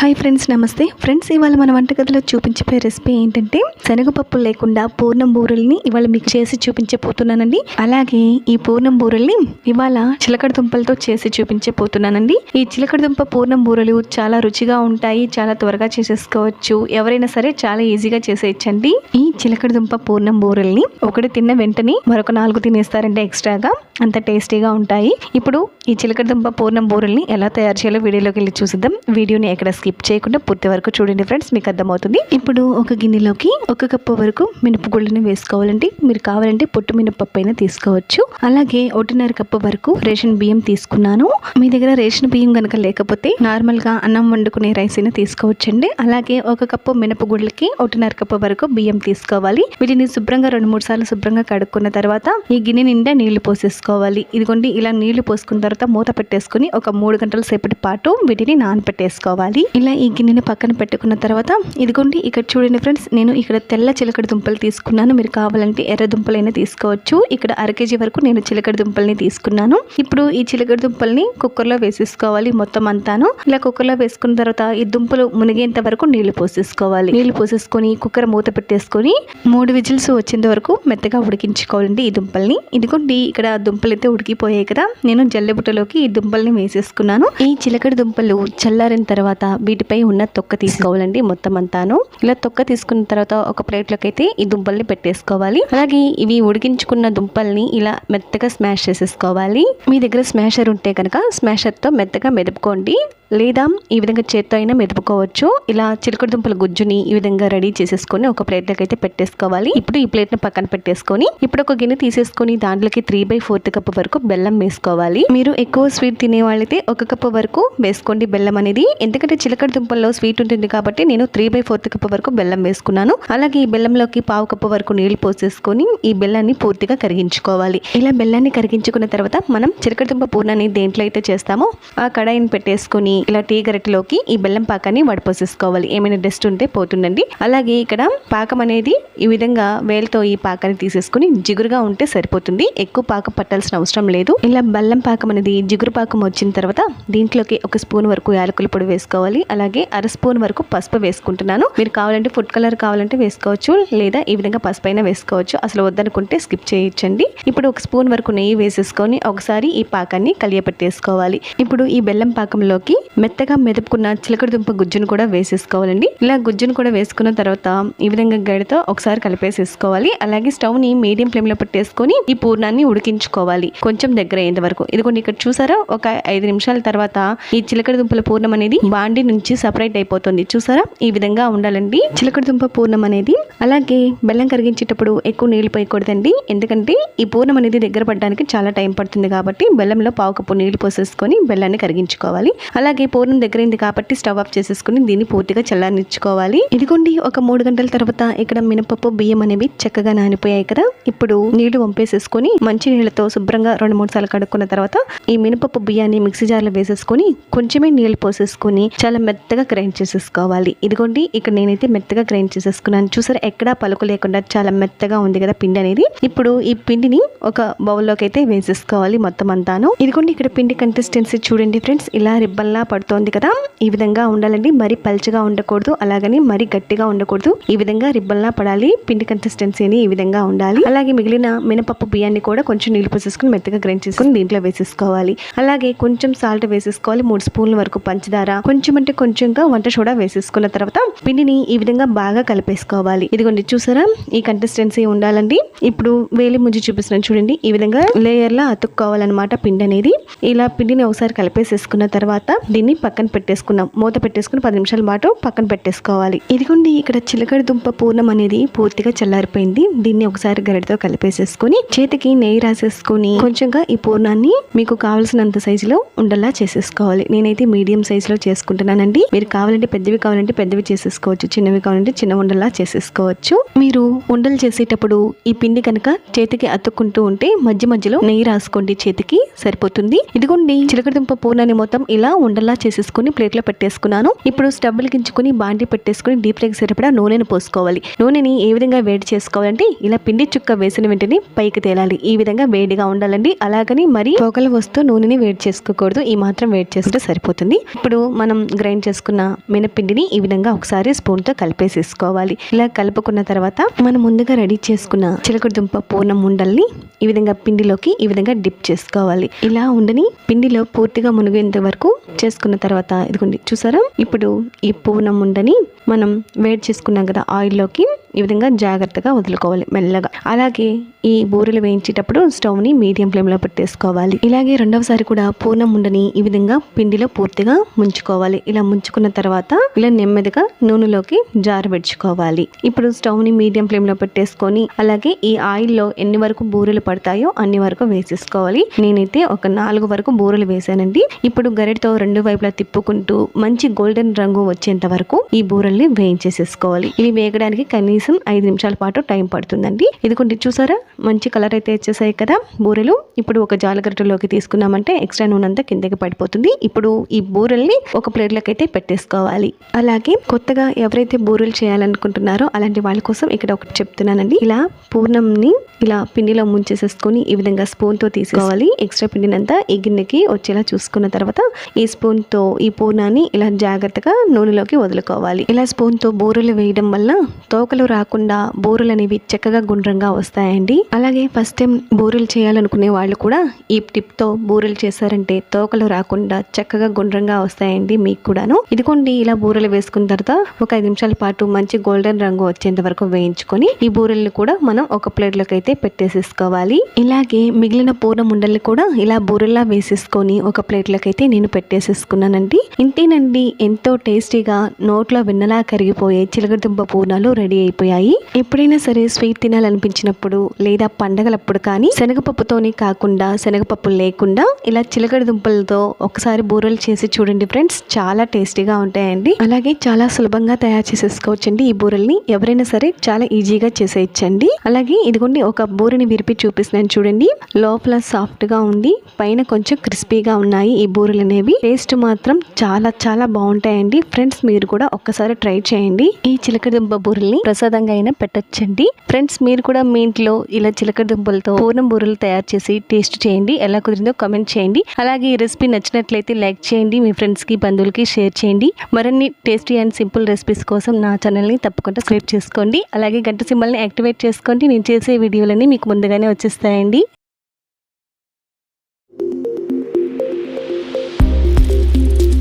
Hi friends నమస్తే. Friends ఇవాళ మన వంటగదిలో చూపించే రెసిపీ ఏంటంటే శనగపప్పు లేకుండా పూర్ణం బూరెల్ని ఇవాళ మీకు చేసి చూపించబోతున్నానండి. అలాగే ఈ పూర్ణం బూరెల్ని ఇవాళ చిలకడ దుంపలతో చేసి చూపించబోతున్నానండి. ఈ చిలకడ దుంప పూర్ణం బూరెలు చాలా రుచిగా ఉంటాయి చాలా త్వరగా చేసేసుకోవచ్చు. ఎవరైనా సరే చాలా ఈజీగా చేసేయచ్చండి. ఈ చిలకడ దుంప పూర్ణం బూరెల్ని ఒకటి తిన్న వెంటనే మరొక నాలుగు తినేస్తారంటే ఎక్స్ట్రాగా. అంత టేస్టీగా ఉంటాయి. ఇప్పుడు ఈ చిలకడ దుంప పూర్ణం బూరెల్ని ఎలా తయారు చేయాలో వీడియోలోకి వెళ్ళి చూసిద్దాం. వీడియోని ఎక్కడ స్కిప్ చేయకుండా పూర్తి వరకు చూడండి ఫ్రెండ్స్ మీకు అర్థమవుతుంది. ఇప్పుడు ఒక గిన్నెలోకి ఒక కప్పు వరకు మినపగుళ్ళని వేసుకోవాలండి. మీరు కావాలంటే పొట్టు మినపప్పు అయినా తీసుకోవచ్చు. అలాగే ఒకటిన్నర కప్పు వరకు రేషన్ బియ్యం తీసుకున్నాను. మీ దగ్గర రేషన్ బియ్యం కనుక లేకపోతే నార్మల్గా అన్నం వండుకునే రైస్ అయినా తీసుకోవచ్చండి. అలాగే ఒక కప్పు మినపగుళ్ళకి ఒకటిన్నర కప్పు వరకు బియ్యం తీసుకోవాలి. వీటిని శుభ్రంగా రెండు మూడు సార్లు శుభ్రంగా కడుక్కున్న తర్వాత ఈ గిన్నె నిండా నీళ్ళు పోసేసుకోవాలి. ఇదిగోండి ఇలా నీళ్ళు పోసుకున్న తర్వాత మూత పెట్టేసుకుని ఒక మూడు గంటల సేపటి పాటు వీటిని నానబెట్టేసుకోవాలి ఇలా ఈ గిన్నెని పక్కన పెట్టుకున్న తర్వాత ఇదిగోండి ఇక్కడ చూడండి ఫ్రెండ్స్ నేను ఇక్కడ తెల్ల చిలకడ దుంపలు తీసుకున్నాను. మీరు కావాలంటే ఎర్ర దుంపలైనా తీసుకోవచ్చు. ఇక్కడ అర కేజీ వరకు నేను చిలకడ దుంపల్ని తీసుకున్నాను. ఇప్పుడు ఈ చిలకడ దుంపల్ని కుక్కర్లో వేసేసుకోవాలి మొత్తం అంతాను. ఇలా కుక్కర్లో వేసుకున్న తర్వాత ఈ దుంపలు మునిగేంత వరకు నీళ్ళు పోసేసుకోవాలి. నీళ్ళు పోసేసుకొని కుక్కర్ మూత పెట్టేసుకొని మూడు విజిల్స్ వచ్చేంత వరకు మెత్తగా ఉడికించుకోవాలండి ఈ దుంపల్ని. ఇదిగోండి ఇక్కడ దుంపలు అయితే ఉడికిపోయాయి కదా. నేను జల్లెబుట్టలోకి ఈ దుంపల్ని వేసేసుకున్నాను. ఈ చిలకడ దుంపలు చల్లారిన తర్వాత వీటిపై ఉన్న తొక్క తీసుకోవాలండి మొత్తం అంతాను. ఇలా తొక్క తీసుకున్న తర్వాత ఒక ప్లేట్లోకి అయితే ఈ దుంపల్ని పెట్టేసుకోవాలి. అలాగే ఇవి ఉడికించుకున్న దుంపల్ని ఇలా మెత్తగా స్మాష్ చేసేసుకోవాలి. మీ దగ్గర స్మాషర్ ఉంటే కనుక స్మాషర్తో మెత్తగా మెదుపుకోండి. లేదా ఈ విధంగా చేత్తో అయినా మెదుపుకోవచ్చు. ఇలా చిలకడ దుంపల గుజ్జుని ఈ విధంగా రెడీ చేసేసుకొని ఒక ప్లేట్లోకి అయితే పెట్టేసుకోవాలి. ఇప్పుడు ఈ ప్లేట్ని పక్కన పెట్టేసుకొని ఇప్పుడు ఒక గిన్నె తీసేసుకొని దాంట్లోకి త్రీ బై ఫోర్త్ కప్ వరకు బెల్లం వేసుకోవాలి. మీరు ఎక్కువ స్వీట్ తినే వాళ్ళైతే ఒక కప్ వరకు వేసుకోండి బెల్లం అనేది. ఎందుకంటే చిలకడ దుంపల్లో స్వీట్ ఉంటుంది కాబట్టి నేను త్రీ బై ఫోర్త్ కప్ వరకు బెల్లం వేసుకున్నాను. అలాగే ఈ బెల్లంలోకి పావు కప్పు వరకు నీళ్ళు పోసేసుకొని ఈ బెల్లాన్ని పూర్తిగా కరిగించుకోవాలి. ఇలా బెల్లాన్ని కరిగించుకున్న తర్వాత మనం చిలకడ దుంప పూర్ణాన్ని దేంట్లో అయితే చేస్తామో ఆ కడాయిని పెట్టేసుకొని ఇలా టీ గరిటలోకి ఈ బెల్లం పాకాన్ని వడిపోసేసుకోవాలి. ఏమైనా డస్ట్ ఉంటే పోతుందండి అలాగే ఇక్కడ పాకం అనేది ఈ విధంగా వేలతో ఈ పాకాన్ని తీసేసుకుని జిగురుగా ఉంటే సరిపోతుంది. ఎక్కువ పాకం పట్టాల్సిన అవసరం లేదు. ఇలా బెల్లం పాకం అనేది జిగురు పాకం వచ్చిన తర్వాత దీంట్లోకి ఒక స్పూన్ వరకు యాలకుల పొడి వేసుకోవాలి. అలాగే అర స్పూన్ వరకు పసుపు వేసుకుంటున్నాను. మీరు కావాలంటే ఫుడ్ కలర్ కావాలంటే వేసుకోవచ్చు లేదా ఈ విధంగా పసుపు అయినా వేసుకోవచ్చు. అసలు వద్దనుకుంటే స్కిప్ చేయొచ్చండి. ఇప్పుడు ఒక స్పూన్ వరకు నెయ్యి వేసేసుకొని ఒకసారి ఈ పాకాన్ని కలియపెట్టేసుకోవాలి. ఇప్పుడు ఈ బెల్లం పాకంలోకి మెత్తగా మెదుపుకున్న చిలకడ దుంప గుజ్జును కూడా వేసేసుకోవాలండి. ఇలా గుజ్జును కూడా వేసుకున్న తర్వాత ఈ విధంగా గడితో ఒకసారి కలిపేసేసుకోవాలి. అలాగే స్టవ్ని మీడియం ఫ్లేమ్లో పెట్టేసుకొని ఈ పూర్ణాన్ని ఉడికించుకోవాలి కొంచెం దగ్గర అయ్యేంత వరకు. ఇదిగోండి ఇక్కడ చూసారా? ఒక ఐదు నిమిషాల తర్వాత ఈ చిలకడ దుంపల పూర్ణం అనేది బాండి నుంచి సపరేట్ అయిపోతుంది. చూసారా? ఈ విధంగా ఉండాలండి. చిలకడ దుంప పూర్ణం అనేది. అలాగే బెల్లం కరిగించేటప్పుడు ఎక్కువ నీళ్ళు పోయకూడదండి. ఎందుకంటే ఈ పూర్ణం అనేది దగ్గర పడడానికి చాలా టైం పడుతుంది కాబట్టి బెల్లంలో పావు కప్పు నీళ్ళు పోసేసుకొని బెల్లాన్ని కరిగించుకోవాలి. అలాగే పూర్ణం దగ్గరైంది కాబట్టి స్టవ్ ఆఫ్ చేసేసుకుని దీన్ని పూర్తిగా చల్లారనిచ్చుకోవాలి. ఇదిగోండి ఒక మూడు గంటల తర్వాత ఇక్కడ మినపప్పు బియ్యం అనేవి చక్కగా నానిపోయాయి కదా. ఇప్పుడు నీళ్ళు వంపేసేసుకొని మంచి నీళ్ళతో శుభ్రంగా రెండు మూడు సార్లు కడుక్కున్న తర్వాత ఈ మినపప్పు బియ్యాన్ని మిక్సీ జార్లో వేసేసుకొని కొంచెమే నీళ్ళు పోసేసుకొని చాలా మెత్తగా గ్రైండ్ చేసేసుకోవాలి. ఇదిగోండి ఇక్కడ నేనైతే మెత్తగా గ్రైండ్ చేసేసుకున్నాను. చూసారా ఎక్కడా పలుకు లేకుండా చాలా మెత్తగా ఉంది కదా పిండి అనేది. ఇప్పుడు ఈ పిండిని ఒక బౌల్లోకి అయితే వేసేసుకోవాలి మొత్తం అంతాను. ఇదిగోండి ఇక్కడ పిండి కన్సిస్టెన్సీ చూడండి ఫ్రెండ్స్. ఇలా రిబ్బల్లా పడుతోంది కదా. ఈ విధంగా ఉండాలండి. మరి పల్చగా ఉండకూడదు. అలాగని మరి గట్టిగా ఉండకూడదు. ఈ విధంగా రిబ్బన్లా పడాలి. పిండి కన్సిస్టెన్సీని ఈ విధంగా ఉండాలి. అలాగే మిగిలిన మినపప్పు బియ్యాన్ని కూడా కొంచెం నీళ్ళు పోసేసుకుని మెత్తగా గ్రైండ్ చేసుకుని దీంట్లో వేసేసుకోవాలి. అలాగే కొంచెం సాల్ట్ వేసేసుకోవాలి. మూడు స్పూన్ల వరకు పంచదార. కొంచెం అంటే కొంచెంగా వంట సోడా వేసేసుకున్న తర్వాత పిండిని ఈ విధంగా బాగా కలిపేసుకోవాలి. ఇదిగోండి చూసారా? ఈ కన్సిస్టెన్సీ ఉండాలండి. ఇప్పుడు వేలి ముంచి చూపిస్తున్నాను చూడండి. ఈ విధంగా లేయర్లా అతుక్కోవాలన్నమాట పిండి అనేది ఇలా పిండిని ఒకసారి కలిపేసేసుకున్న తర్వాత దీన్ని పక్కన పెట్టేసుకున్నాం. మూత పెట్టేసుకుని పది నిమిషాల పాటు పక్కన పెట్టేసుకోవాలి. ఇదిగోండి ఇక్కడ చిలకడ దుంప పూర్ణం అనేది పూర్తిగా చల్లారిపోయింది. దీన్ని ఒకసారి గరిటతో కలిపేసేసుకొని చేతికి నెయ్యి రాసేసుకొని కొంచెంగా ఈ పూర్ణాన్ని మీకు కావాల్సినంత సైజులో ఉండలా చేసేసుకోవాలి. నేనైతే మీడియం సైజులో చేసుకుంటున్నానండి. మీరు కావాలంటే పెద్దవి కావాలంటే పెద్దవి చేసేసుకోవచ్చు చిన్నవి కావాలంటే చిన్న ఉండలా చేసేసుకోవచ్చు. మీరు ఉండలు చేసేటప్పుడు ఈ పిండి కనుక చేతికి అతుక్కుంటూ ఉంటే మధ్య మధ్యలో నెయ్యి రాసుకోండి చేతికి సరిపోతుంది. ఇదిగోండి చిలకడ దుంప పూర్ణాన్ని మొత్తం ఇలా ఉండ ఉండలా చేసేసుకుని ప్లేట్లో పెట్టేసుకున్నాను. ఇప్పుడు స్టవ్ గించుకుని బాండి పెట్టేసుకుని డీప్ ఫ్రైకి సరిపడా నూనెను పోసుకోవాలి. నూనెని ఏ విధంగా వేడి చేసుకోవాలంటే ఇలా పిండి చుక్క వేసిన వెంటనే పైకి తేలాలి. ఈ విధంగా వేడిగా ఉండాలండి. అలాగని మరి పొగలు వస్తూ నూనెని వేడి చేసుకోకూడదు. ఈ మాత్రం వేడి చేస్తే సరిపోతుంది. ఇప్పుడు మనం గ్రైండ్ చేసుకున్న మినపిండిని ఈ విధంగా ఒకసారి స్పూన్తో కలిపేసేసుకోవాలి. ఇలా కలుపుకున్న తర్వాత మనం ముందుగా రెడీ చేసుకున్న చిలకడ దుంప పూర్ణం ఉండల్ని ఈ విధంగా పిండిలోకి ఈ విధంగా డిప్ చేసుకోవాలి. ఇలా ఉండని పిండిలో పూర్తిగా మునిగేంత వరకు చేసుకున్న తర్వాత ఇదిగోండి చూసారా? ఇప్పుడు ఈ పూర్ణం ఉండని మనం వేడి చేసుకున్నాం కదా ఆయిల్లోకి. ఈ విధంగా జాగ్రత్తగా వదులుకోవాలి మెల్లగా. అలాగే ఈ బూరెలు వేయించేటప్పుడు స్టవ్ని మీడియం ఫ్లేమ్లో పెట్టేసుకోవాలి. ఇలాగే రెండవసారి కూడా పూర్ణం ఉండని ఈ విధంగా పిండిలో పూర్తిగా ముంచుకోవాలి. ఇలా ముంచుకున్న తర్వాత ఇలా నెమ్మదిగా నూనెలోకి జారబెట్టుకోవాలి ఇప్పుడు స్టవ్ని మీడియం ఫ్లేమ్లో పెట్టేసుకొని అలాగే ఈ ఆయిల్లో ఎన్ని వరకు బూరెలు పడతాయో అన్ని వరకు వేసేసుకోవాలి. నేనైతే ఒక నాలుగు వరకు బూరెలు వేసానండి. ఇప్పుడు గరిటతో రెండు వైపులా తిప్పుకుంటూ మంచి గోల్డెన్ రంగు వచ్చేంత వరకు ఈ బూరెల్ని వేయించేసేసుకోవాలి. ఇవి వేగడానికి కనీసం ఐదు నిమిషాల పాటు టైం పడుతుందండి. ఇదిగోండి చూసారా? మంచి కలర్ అయితే వచ్చేసాయి కదా బూరెలు. ఇప్పుడు ఒక జాలగరటలోకి తీసుకున్నామంటే ఎక్స్ట్రా నూనె అంతా కిందకి పడిపోతుంది. ఇప్పుడు ఈ బూరెల్ని ఒక ప్లేట్లోకి అయితే పెట్టేసుకోవాలి. అలాగే కొత్తగా ఎవరైతే బూరెలు చేయాలనుకుంటున్నారో అలాంటి వాళ్ళ కోసం ఇక్కడ ఒకటి చెప్తున్నానండి. ఇలా పూర్ణంని ఇలా పిండిలో ముంచేసేసుకొని ఈ విధంగా స్పూన్తో తీసుకోవాలి ఎక్స్ట్రా పిండినంతా ఈ గిన్నెకి వచ్చేలా చూసుకున్న తర్వాత ఈ స్పూన్తో ఈ పూర్ణాన్ని ఇలా జాగ్రత్తగా నూనెలోకి వదులుకోవాలి. ఇలా స్పూన్తో బూరెలు వేయడం వల్ల తోకలు రాకుండా బూరెలు అనేవి చక్కగా గుండ్రంగా వస్తాయండి. అలాగే ఫస్ట్ టైం బూరెలు చేయాలనుకునే వాళ్ళు కూడా ఈ టిప్తో బూరెలు చేశారంటే తోకలు రాకుండా చక్కగా గుండ్రంగా వస్తాయండి మీకు కూడాను. ఇదిగోండి ఇలా బూరెలు వేసుకున్న తర్వాత ఒక ఐదు నిమిషాల పాటు మంచి గోల్డెన్ రంగు వచ్చేంత వరకు వేయించుకొని ఈ బూరెల్ని కూడా మనం ఒక ప్లేట్లోకి అయితే పెట్టేసేసుకోవాలి. ఇలాగే మిగిలిన పూర్ణ ఉండల్ని కూడా ఇలా బూరెల్లా వేసేసుకొని ఒక ప్లేట్లోకి అయితే నేను పెట్టేసేసుకున్నానండి. ఇంతేనండి ఎంతో టేస్టీగా నోట్లో వెన్నలా కరిగిపోయే చిలకడదుంప పూర్ణాలు రెడీ అయిపోయి అయిపోయాయి ఎప్పుడైనా సరే స్వీట్ తినాలనిపించినప్పుడు లేదా పండగలప్పుడు కానీ శనగపప్పుతోనే కాకుండా శనగపప్పు లేకుండా ఇలా చిలకడ దుంపలతో ఒకసారి బూరెలు చేసి చూడండి ఫ్రెండ్స్. చాలా టేస్టీగా ఉంటాయండి. అలాగే చాలా సులభంగా తయారు చేసేసుకోవచ్చండి ఈ బూరెల్ని. ఎవరైనా సరే చాలా ఈజీగా చేసేయచ్చండి. అలాగే ఇదిగోండి ఒక బూరెని విరిపి చూపిస్తున్నాను చూడండి. లోపల సాఫ్ట్గా ఉంది. పైన కొంచెం క్రిస్పీగా ఉన్నాయి ఈ బూరెలు అనేవి. టేస్ట్ మాత్రం చాలా చాలా బాగుంటాయండి. ఫ్రెండ్స్ మీరు కూడా ఒక్కసారి ట్రై చేయండి. ఈ చిలకడ దుంప బూరెల్ని ప్రసాదంగా అయినా పెట్టొచ్చండి. ఫ్రెండ్స్ మీరు కూడా మీ ఇంట్లో ఇలా చిలక దుంపలతో పూర్ణం బూరలు తయారు చేసి టేస్ట్ చేయండి. ఎలా కుదిరిందో కమెంట్ చేయండి. అలాగే ఈ రెసిపీ నచ్చినట్లయితే లైక్ చేయండి. మీ ఫ్రెండ్స్కి బంధువులకి షేర్ చేయండి. మరిన్ని టేస్టీ అండ్ సింపుల్ రెసిపీస్ కోసం నా ఛానల్ని తప్పకుండా సబ్స్క్రైబ్ చేసుకోండి. అలాగే గంట సింబల్ని యాక్టివేట్ చేసుకోండి. నేను చేసే వీడియోలన్నీ మీకు ముందుగానే వచ్చేస్తాయండి.